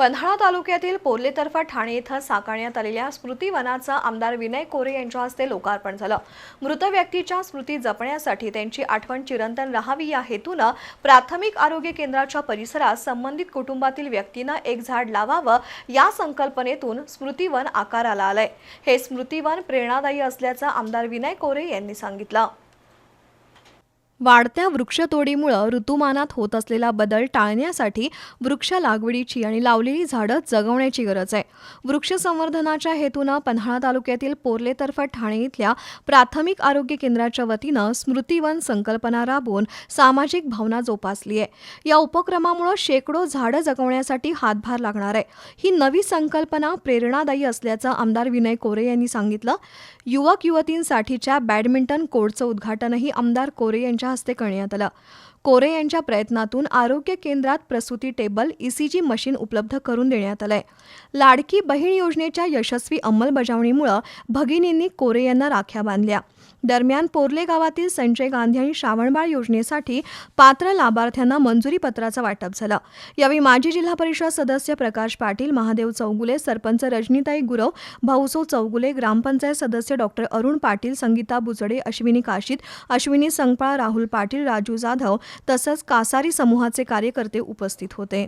पन्हाळा तालुक्यातील पोर्लेतर्फा ठाणे इथं साकारण्यात आलेल्या स्मृतीवनाचं आमदार विनय कोरे यांच्या हस्ते लोकार्पण झालं. मृत व्यक्तीच्या स्मृती जपण्यासाठी त्यांची आठवण चिरंतन राहावी या हेतूनं प्राथमिक आरोग्य केंद्राच्या परिसरात संबंधित कुटुंबातील व्यक्तीनं एक झाड लावावं या संकल्पनेतून स्मृतीवन आकाराला आलंय. हे स्मृतीवन प्रेरणादायी असल्याचं आमदार विनय कोरे यांनी सांगितलं. वाढत्या वृक्षतोडीमुळं ऋतुमानात होत असलेला बदल टाळण्यासाठी वृक्ष लागवडीची आणि लावलेली झाडं जगवण्याची गरज आहे. वृक्ष संवर्धनाच्या हेतूनं पन्हाळा तालुक्यातील पोर्लेतर्फे ठाणे इथल्या प्राथमिक आरोग्य केंद्राच्या वतीनं स्मृतिवन संकल्पना राबवून सामाजिक भावना जोपासली आहे. या उपक्रमामुळं शेकडो झाडं जगवण्यासाठी हातभार लागणार आहे. ही नवी संकल्पना प्रेरणादायी असल्याचं आमदार विनय कोरे यांनी सांगितलं. युवक युवतींसाठीच्या बॅडमिंटन कोर्टचं उद्घाटनही आमदार कोरे यांच्या हस्ते करण्यात आलं. कोरे यांच्या प्रयत्नातून आरोग्य केंद्रात प्रसूती टेबल ईसीजी मशीन उपलब्ध करून देण्यात आलंय. लाडकी बहीण योजनेच्या यशस्वी अंमलबजावणीमुळं भगिनींनी कोरे यांना राख्या बांधल्या. दरम्यान पोर्ले गावातील संजय गांधी आणि श्रावणबाळ योजनेसाठी पात्र लाभार्थ्यांना मंजुरी पत्राचं वाटप झालं. यावेळी माजी जिल्हा परिषद सदस्य प्रकाश पाटील महादेव चौगुले सरपंच रजनीताई गुरव भाऊसो चौगुले ग्रामपंचायत सदस्य डॉक्टर अरुण पाटील संगीता बुजडे अश्विनी काशीत अश्विनी संगपाळ राहुल पाटील राजू जाधव तसंच कासारी समूहाचे कार्यकर्ते उपस्थित होते.